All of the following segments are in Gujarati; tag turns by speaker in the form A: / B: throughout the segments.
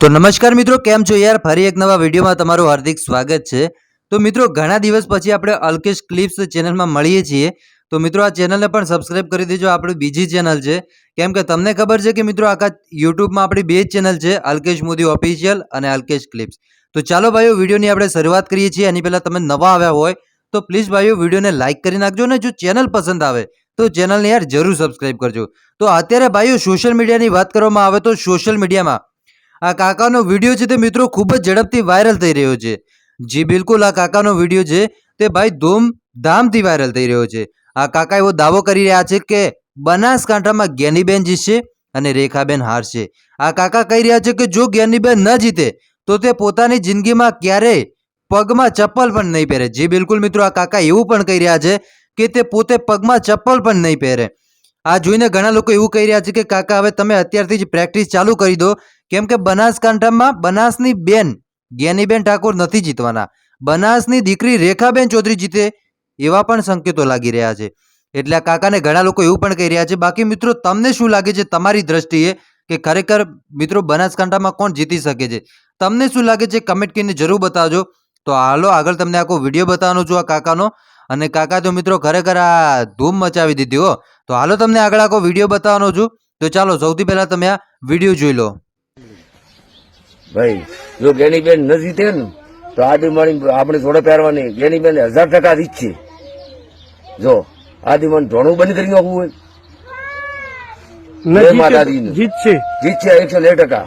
A: તો નમસ્કાર મિત્રો, કેમ છો યાર? ફરી એક નવા વિડીયોમાં તમારું હાર્દિક સ્વાગત છે. તો મિત્રો, ઘણા દિવસ પછી આપણે અલ્કેશ ક્લિપ્સ ચેનલમાં મળીએ છીએ. તો મિત્રો, આ ચેનલને પણ સબસ્ક્રાઇબ કરી દેજો, આપણી બીજી ચેનલ છે. કેમ કે તમને ખબર છે કે મિત્રો, આખા યુટ્યુબમાં આપણી બે જ ચેનલ છે, અલ્કેશ મોદી ઓફિશિયલ અને અલ્કેશ ક્લિપ્સ. તો ચાલો ભાઈઓ, વિડીયોની આપણે શરૂઆત કરીએ છીએ. એની પહેલાં તમે નવા આવ્યા હોય, તો પ્લીઝ ભાઈઓ, વિડીયોને લાઇક કરી નાખજો ને જો ચેનલ પસંદ આવે, તો ચેનલને યાર જરૂર સબસ્ક્રાઇબ કરજો. તો અત્યારે ભાઈઓ, સોશિયલ મીડિયાની વાત કરવામાં આવે તો સોશિયલ મીડિયામાં આ કાકાનો વીડિયો છે તે મિત્રો ખૂબ જ ઝડપથી વાયરલ થઈ રહ્યો છે. જી બિલકુલ, આ કાકાનો વીડિયો છે તે ભાઈ ધૂમધામથી વાયરલ થઈ રહ્યો છે. આ કાકા એવો દાવો કરી રહ્યા છે કે બનાસકાંઠામાં જ્ઞાનીબેન જીતશે અને રેખાબેન હારશે. આ કાકા કહી રહ્યા છે કે જો જ્ઞાનીબેન ન જીતે, તો તે પોતાની જિંદગીમાં ક્યારેય પગમાં ચપ્પલ પણ નહીં પહેરે. જી બિલકુલ મિત્રો, આ કાકા એવું પણ કહી રહ્યા છે કે તે પોતે પગમાં ચપ્પલ પણ નહીં પહેરે. આ જોઈને ઘણા લોકો એવું કહી રહ્યા છે કે કાકા, હવે તમે અત્યારથી જ પ્રેક્ટિસ ચાલુ કરી દો. કેમ કે બનાસકાંઠામાં બનાસની બેન જ્ઞાનીબેન ઠાકોર નથી જીતવાના. બનાસની દીકરી રેખાબેન ચૌધરી જીતે એવા પણ સંકેતો લાગી રહ્યા છે. એટલે કાકાને ઘણા લોકો એવું પણ કહી રહ્યા છે, બાકી મિત્રો, તમને શું લાગે છે તમારી દ્રષ્ટિએ કે ખરેખર મિત્રો બનાસકાંઠામાં કોણ જીતી શકે છે? તમને શું લાગે છે કમેન્ટ કરીને જરૂર બતાવજો. તો હાલો, આગળ તમને આખો વીડિયો બતાવવાનો છું આ કાકાનો. અને કાકા, તો મિત્રો, ખરેખર આ ધૂમ મચાવી દીધી હો. તો હાલો, તમને આગળ આખો વીડિયો બતાવવાનો છું. તો ચાલો, સૌથી પહેલાં તમે આ વીડિયો જોઈ લો.
B: ભાઈ જો ગેનીબેન ન જીતે ને તો આદિમાણી આપણે જોડે પહેરવાની. ગેનીબેન હજાર ટકા રીત છે. જો આદિમાન ધોણું બંધ કરી નાખવું હોય.
C: ન
B: જય
C: જીતે-
B: માતાજીનું. એકસો ટકા.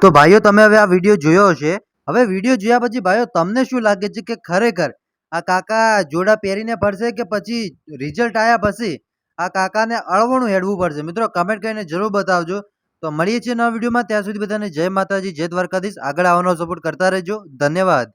A: તો ભાઈઓ તમે હવે આ વીડિયો જોયો હશે. હવે વીડિયો જોયા પછી ભાઈઓ તમને શું લાગે છે કે ખરેખર આ કાકા જોડા પહેરીને ફરશે કે પછી રિઝલ્ટ આવ્યા પછી આ કાકાને અળવણું હેડવું પડશે? મિત્રો કમેન્ટ કરીને જરૂર બતાવજો. તો મળીએ છીએ નવા વિડીયોમાં. ત્યાં સુધી બધાને જય માતાજી, જય દ્વારકાધીશ. આગળ આવવાનો સપોર્ટ કરતા રહેજો. ધન્યવાદ.